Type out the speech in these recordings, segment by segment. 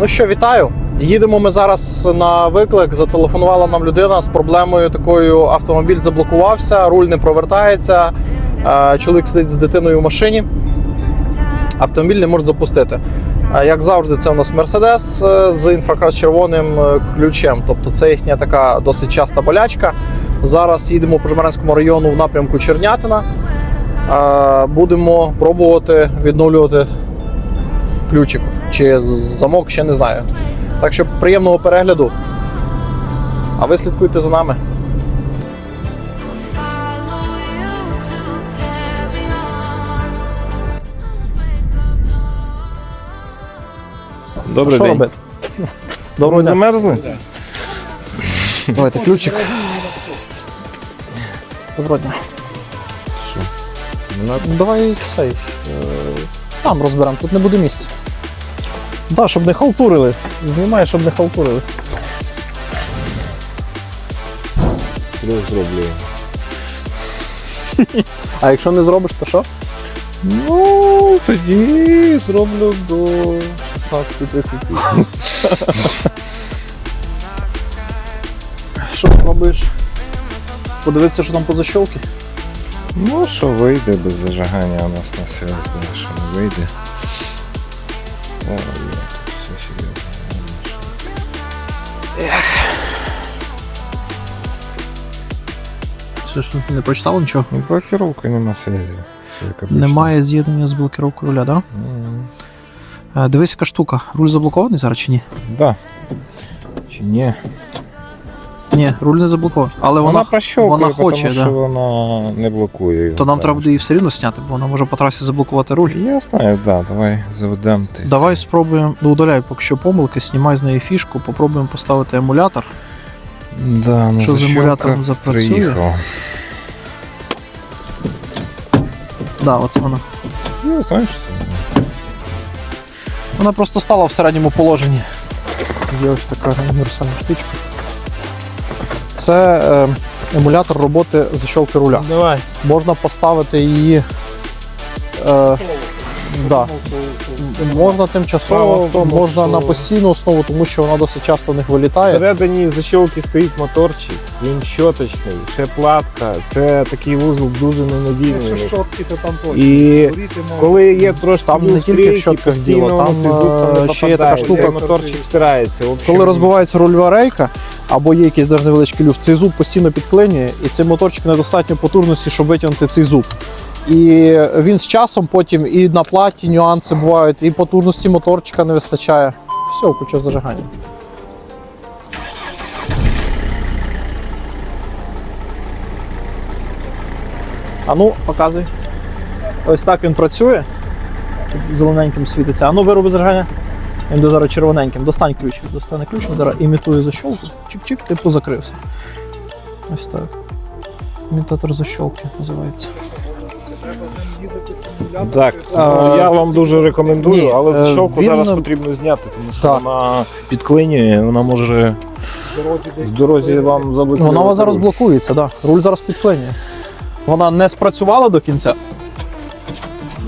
Ну що, вітаю. Їдемо ми зараз на виклик. Зателефонувала нам людина з проблемою такою: автомобіль заблокувався, руль не провертається. е, Чоловік сидить з дитиною в машині. Автомобіль не може запустити. Е, Як завжди, це у нас Мерседес е, з інфракрас-червоним ключем. Тобто це їхня така досить часта болячка. Зараз їдемо по Жмеринському району в напрямку Чернятина. Будемо пробувати відновлювати ключик чи замок, ще не знаю. Так що приємного перегляду. А ви слідкуйте за нами. Добрий день. робити? Доброго дня. Замерзли? Давайте ключик. Доброго дня. Що? Давай цей. е, Там розберемо, тут не буде місця. Так, щоб не халтурили. Знімай, щоб не халтурили. Плюс зроблю. А якщо не зробиш, то що? Ну, тоді зроблю до 16.30. Що робиш? Подивитися, що там по защолки. Ну, що вийде без зажигання у нас на да, що не вийде. О, є, тут все серйозно. Це ж не прочитав нічого? Ну, блокировки нема связі. Немає з'єднання з блокировкою руля, так? Да? Е, Дивись, яка штука. Руль заблокований зараз чи ні? Да. Чи ні? Ні, руль не заблокований. Але вона, прощовкує, вона хоче, тому да. що вона не блокує. його, то нам треба буде її все рівно зняти, бо вона може по трасі заблокувати руль. Я знаю, да, давай заведемо. ти Давай спробуємо, ну, удаляй поки що помилки, знімай з неї фішку, попробуємо поставити емулятор. Да, ну, Що з емулятором запрацює? приїхав. Да, оце вона. Ну, знаєш, це Вона просто стала в середньому положенні. Є ось така універсальна штучка. Це е, емулятор роботи защолки руля. Давай. Можна поставити її. Е, да. Можна тимчасово, тому, можна що- на постійну основу, тому що вона досить часто в них вилітає. Всередині защолки стоїть моторчик, він щоточний, ще платка. Це такий вузол дуже ненадійний. Щотки, то там точно. І Горіти коли є трошки Там не тільки в щотках діло, там, цей зуб там не е, ще є така штука- моторчик стирається. Общем, Коли розбивається рульова рейка, або є якийсь даже невеличкий люфт, цей зуб постійно підклинює, і цей моторчик недостатньо потужності, щоб витягнути цей зуб. І він з часом потім і на платі нюанси бувають, і потужності моторчика не вистачає. Все, почав зажигання. А ну, показуй. Ось так він працює. Зелененьким світиться. А ну вироби зажигання. Він буде зараз червоненьким. Достань ключ. Достане ключ, зараз імітує защолку. Чик-чик, типу закрився. Ось так. Імітатор защолки називається. Так, А, ну, я вам дуже рекомендую, ні, але е, защолку він- зараз потрібно зняти, тому що Так. вона підклинює, вона може в дорозі десь. в дорозі вам Ну, заблокувати. вона вас зараз блокується, да. Руль зараз підклинює. Вона не спрацювала до кінця.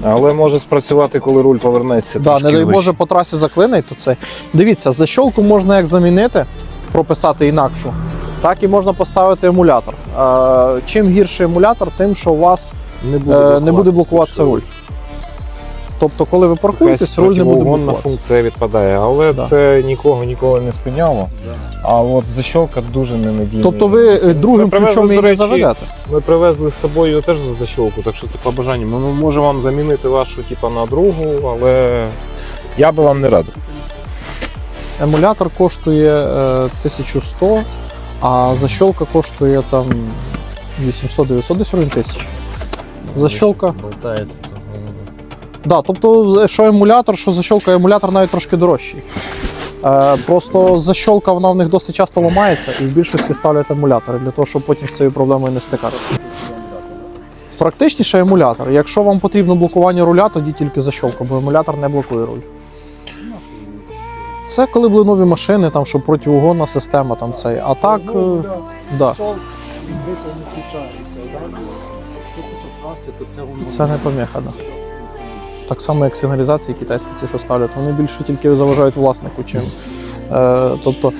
Але може спрацювати, коли руль повернеться. Да, трошки не дай. Боже по трасі заклинить, то це. Дивіться, защолку можна як замінити, прописати інакшу, так і можна поставити емулятор. Е, чим гірший емулятор, тим, що у вас не е, не буде блокуватися руль. Тобто, коли ви паркуєтесь, руль не буде блокуватися. функція відпадає, але Да. це нікого ніколи не спиняло. А от защолка дуже ненадійна. Тобто ви е, другим Ми ключом її не заведете. Ми привезли з собою теж за защолку, так що це по бажанню. Ми можемо вам замінити вашу типа, на другу, але я би вам не радив. Емулятор коштує е, 1100, а защолка коштує там 800-900, десь в тисяч. Защолка. Болтається. Да, тобто, що емулятор, що защолка, емулятор навіть трошки дорожчий. Е, просто защолка вона в них досить часто ламається і в більшості ставлять емулятори для того, щоб потім з цією проблемою не стикатися. Практичніше емулятор. Якщо вам потрібно блокування руля, тоді тільки защолка, бо емулятор не блокує руль. Це коли були нові машини, там, що протиугонна система, там цей. А так, е, да, не включається. Хоче красти, то це воно. це не поміха. Да. так само як сигналізації китайські ці, що ставлять, вони більше тільки заважають власнику, чим. Е, тобто,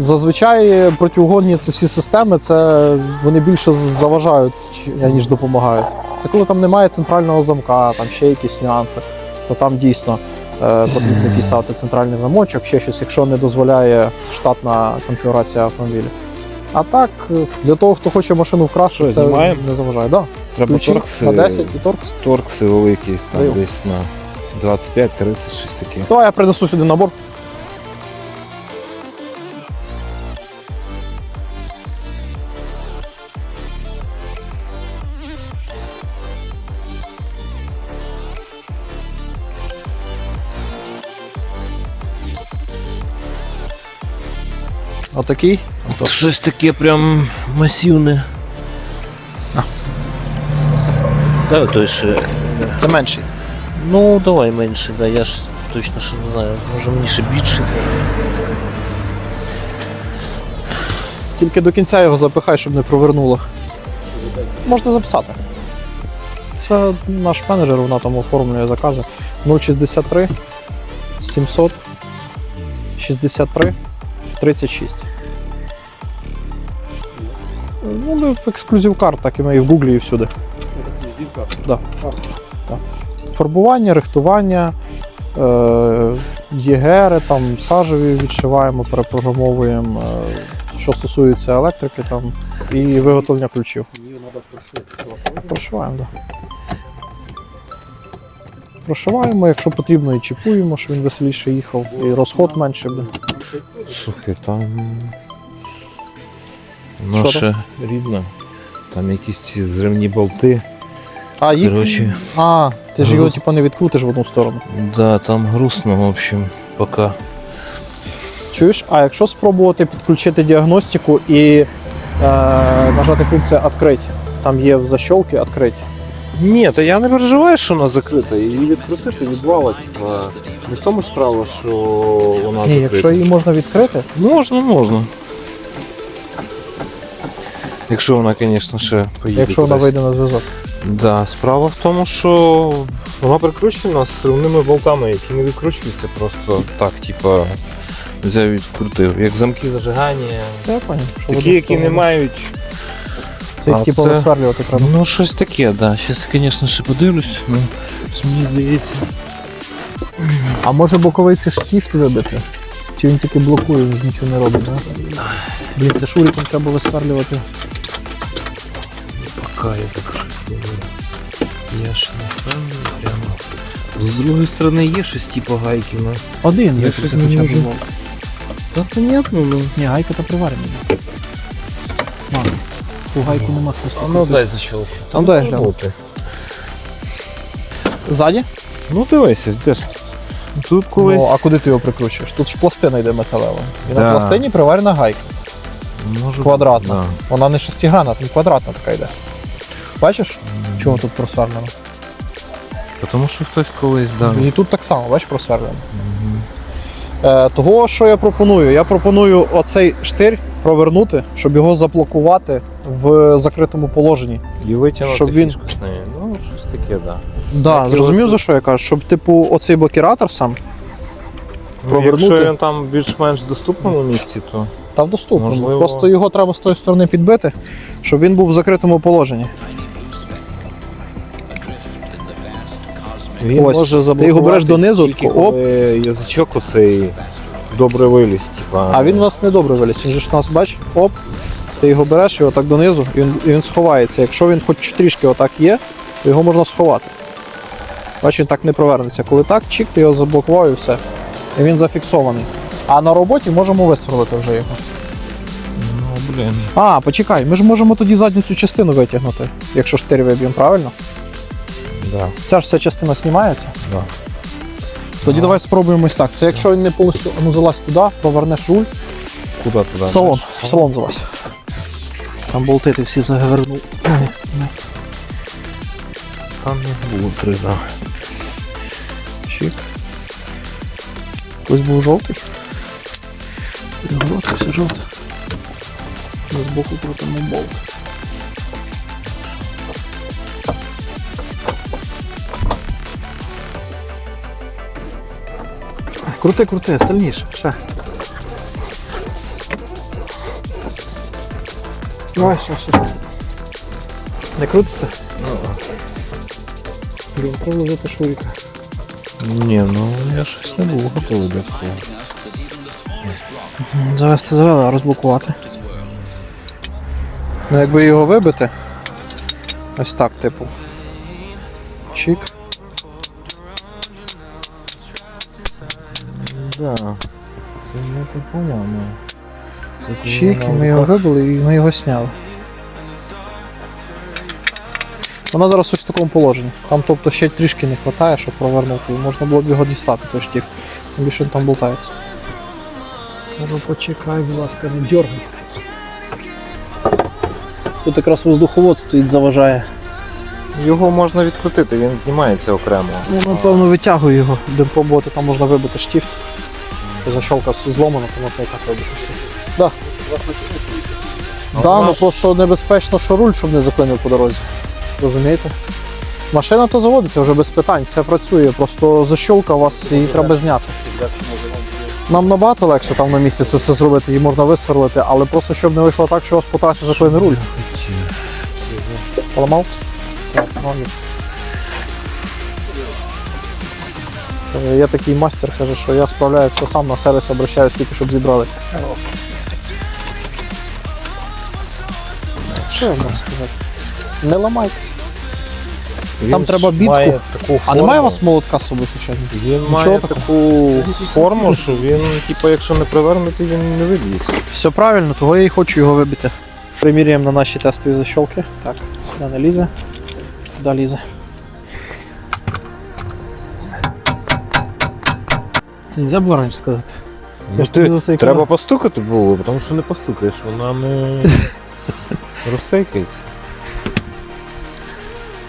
зазвичай протиугонні ці всі системи, це вони більше заважають, ніж допомагають. Це коли там немає центрального замка, там ще якісь нюанси, то там дійсно е, потрібно якийсь ставити центральний замочок, ще щось, якщо не дозволяє штатна конфігурація автомобіля. А так, е, для того, хто хоче машину вкрасти, це знімаємо? не заважає. Да. Треба Ключі торкси, на 10 і торкс. торкси великі, там Даю. десь на 25-30, щось таке. Давай я принесу сюди набор. Отакий. Щось таке прям масивне. Да, той ще. Це менший. Ну, давай менше, да, я ж точно ще не знаю. Може мені ще більше. Тільки до кінця його запихай, щоб не провернуло. Можна записати. Це наш менеджер, вона там оформлює закази. 063 700 63 36. Ну, ми в ексклюзив карт, так і ми і в Гуглі, і всюди. Да. Да. Фарбування, рихтування, е, єгери, там, сажеві відшиваємо, перепрограмовуємо. Е, що стосується електрики там, і виготовлення ключів. Її треба прошивати. Прошиваємо, так. Да. Прошиваємо, якщо потрібно, і чіпуємо, щоб він веселіше їхав, і розход менше буде. Слухай, там. Що Наша рідна. Там якісь ці зривні болти. А, їх... Коротше. а ти ж його типу, не відкрутиш в одну сторону. Да, там грустно, в общем, пока. Чуєш? А якщо спробувати підключити діагностику і е, нажати функцію «Открить», там є в защолки «Открить». Ні, то я не переживаю, що вона закрита. Її відкрутити, типа. Не в тому справа, що вона Ні, закрита. якщо її можна відкрити, Можна, можна. Якщо вона, звісно, ще поїде. якщо вона вийде на зв'язок. Да, справа в тому, що вона прикручена з сривними болтами, які не відкручуються просто так, типа, взяв відкрутив. Як замки зажигання. Я поняв, що Такі, які не мають. Це їх типу це- висверлювати треба. Ну, щось таке, да. Зараз, звісно, ще подивлюсь. Ну, мені здається. А може боковиці штіфт вибити? Чи він тільки блокує, він нічого не робить, так? Блін, це шуриком треба висверлювати. Пока я так щось не. Я ж не впевнений прямо. З другої сторони є щось типу гайки, ну. Один Я щось не можу. Та понятно, ну. Ні, гайка то приварена. Мам, ту гайку нема смисла. Ну дай защелку. Ну, дай гляну. Ззаді? Ну дивися, де ж. Тут колись. Ну, а куди ти його прикручуєш? Тут ж пластина йде металева. І на пластині приварена гайка. Може, Квадратна. Да. Вона не шестигранна, там квадратна така йде. Бачиш, чого тут просверлено? Тому що хтось колись дав. І тут так само, бачиш, просверлено. Е, того, що я пропоную? Я пропоную оцей штир провернути, щоб його заблокувати в закритому положенні. І витягнути Щоб він- фішку з неї. Ну, щось таке, так. Да. Да, Як зрозумів, за що я кажу? Щоб, типу, оцей блокіратор сам Ну, Провернути. якщо він там більш-менш доступному місці, то став доступним. Можливо. Просто його треба з тої сторони підбити, щоб він був в закритому положенні. Він Ось, може ти його береш донизу, тільки тако, оп. коли язичок оцей добре виліз. Типа. А він у нас не добре виліз. Він же ж у нас, бач, оп, ти його береш його так донизу, і він, і він сховається. Якщо він хоч трішки отак є, то його можна сховати. Бач, він так не провернеться. Коли так, чик, ти його заблокував і все. І він зафіксований. А на роботі можемо висверлити вже його. Ну, блін. А, почекай, ми ж можемо тоді задню цю частину витягнути, якщо штир виб'ємо, правильно? Да. Ця ж вся частина знімається. Да. Тоді давай спробуємо ось так. Це якщо він не повністю ну, залазь туди, повернеш руль, Куди туди? в салон, в салон залазь. Там болти ти всі завернув. Там не було три, да. Чик. Ось був жовтий. Жовтий, все жовте. З боку крутимо болт. Крути, крути, сильніше. Ще. Давай, ще, ще. Не крутиться? Блін, треба вжити шуріка. Ні, ну я щось не був готовий до такого. Завести завели, а розблокувати. Ну, якби його вибити. Ось так, типу. Чик. Да. Це не то по-моєму. Це коли Чик, і ми його вибили і ми його сняли. Вона зараз ось в такому положенні. Там тобто ще трішки не вистачає, щоб провернути. Можна було б його дістати, той штіф. Тим більше він там болтається. Ну почекай, будь ласка, не дергай. Тут якраз воздуховод стоїть, заважає. Його можна відкрутити, він знімається окремо. Ну, напевно, витягую його, будемо пробувати, там можна вибити штіфт. Защолка зломана, то можна і так штіфт. Да. Да, ну просто небезпечно, що руль, щоб не заклинив по дорозі. Розумієте? Машина то заводиться вже без питань, все працює, просто защолка у вас її треба зняти. Нам набагато легше там на місці це все зробити, її можна висверлити, але просто щоб не вийшло так, що у вас по трасі заклине руль. Поламав? Так, молодець. Е, Є такий мастер, каже, що я справляю все сам на сервіс обращаюсь тільки, щоб зібрали. Що я можу сказати? Не ламайтеся. Він треба ж бітку. Має таку А немає у вас молотка з собою, звичайно? Він Нічого має такого? таку форму, що він, типу, якщо не привернути, він не виб'ється. Все правильно, того я і хочу його вибити. Приміряємо на наші тестові защолки. Так, сюди не лізе, сюди лізе. Це не було раніше сказати. Ну, ж тобі за це ти, і треба казав. постукати було, тому що не постукаєш, вона не розсейкається.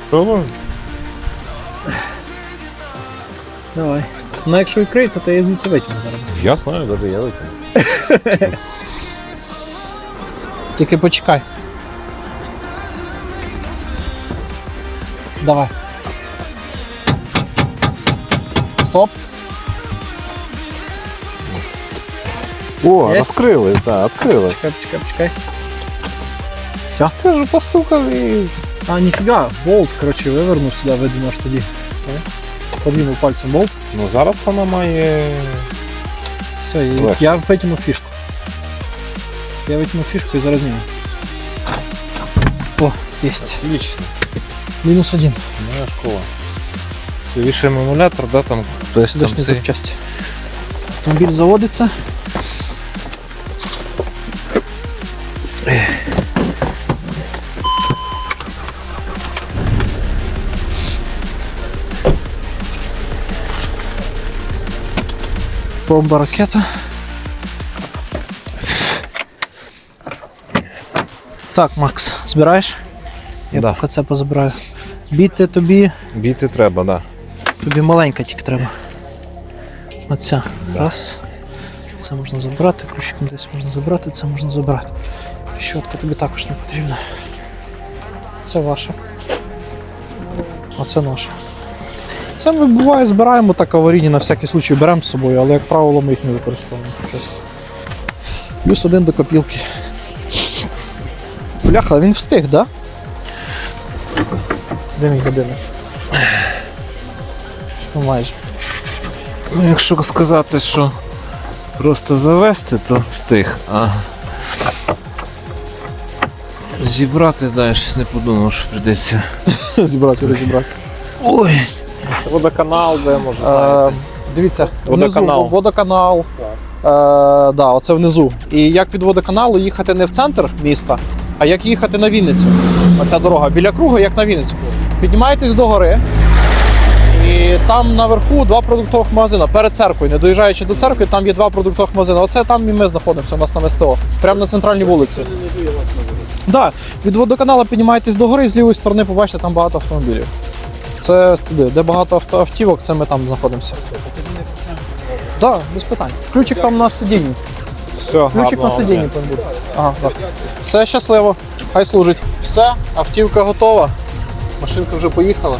Пробуємо? Давай. Ну якщо відкриється, то я звідси витягну зараз. Я знаю, навіть я витягну. Тільки почекай. Давай. Стоп. О, Є? розкрили, так, відкрилось. Чекай, почекай, почекай. Все. Кажу, постукав і. А, ніфіга, болт, коротше, вивернув сюди, видно аж тоді. Подвинув пальцем болт. Ну зараз вона має. Все, і Легше. я витягнув фішку. Я витягнув фішку і зараз зніму. О, єсть. Отлично. Мінус один. Моя школа. Це вішаємо емулятор, да, там хтось там Дошні цей. запчасті. Автомобіль заводиться. Бомба ракета. Так, Макс, збираєш? Я Да. поки це позабираю. Біти тобі Біти треба, да. Тобі маленька тільки треба. Оця. Раз. Це можна забрати, ключиком десь можна забрати, це можна забрати. Щотка тобі також не потрібна. Це ваше. Оце наше. Це ми буває збираємо так аварійні на всякий случай беремо з собою, але як правило ми їх не використовуємо. Плюс один до копілки. Бляха, він встиг, так? Да? Де мій годинник? Ну майже. Ну, якщо сказати, що просто завести, то встиг. А зібрати, да, я щось не подумав, що прийдеться. Зібрати, розібрати. Ой! Водоканал, де може Е, дивіться, Водоканал. внизу водоканал. Е, да, оце внизу. І як від водоканалу їхати не в центр міста, а як їхати на Вінницю. Оця дорога біля кругу, як на Вінницю. Піднімаєтесь до гори. І там наверху два продуктових магазини. Перед церквою, не доїжджаючи до церкви, там є два продуктових магазини. Оце там і ми знаходимося у нас на СТО. Прямо на центральній вулиці. Да, від водоканалу піднімаєтесь до гори, і з лівої сторони побачите там багато автомобілів. Це туди, де багато авто- автівок, це ми там знаходимося. Так, да, без питань. Ключик там на сидінні. Все, Ключик на сидінні там буде. Ага, так. Все щасливо, хай служить. Все, автівка готова. Машинка вже поїхала.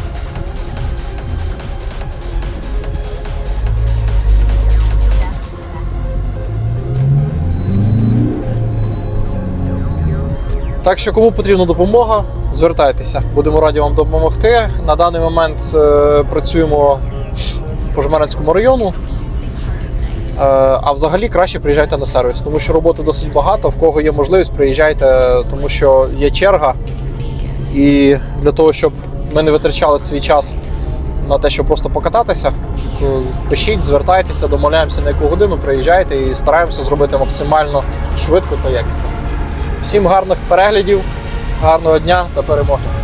Так що, кому потрібна допомога, звертайтеся, будемо раді вам допомогти. На даний момент е, працюємо по Жмеринському району. Е, А взагалі краще приїжджайте на сервіс, тому що роботи досить багато. В кого є можливість, приїжджайте, тому що є черга. І для того, щоб ми не витрачали свій час на те, щоб просто покататися, то пишіть, звертайтеся, домовляємося на яку годину, приїжджайте і стараємося зробити максимально швидко та якісно. Всім гарних переглядів, гарного дня та перемоги!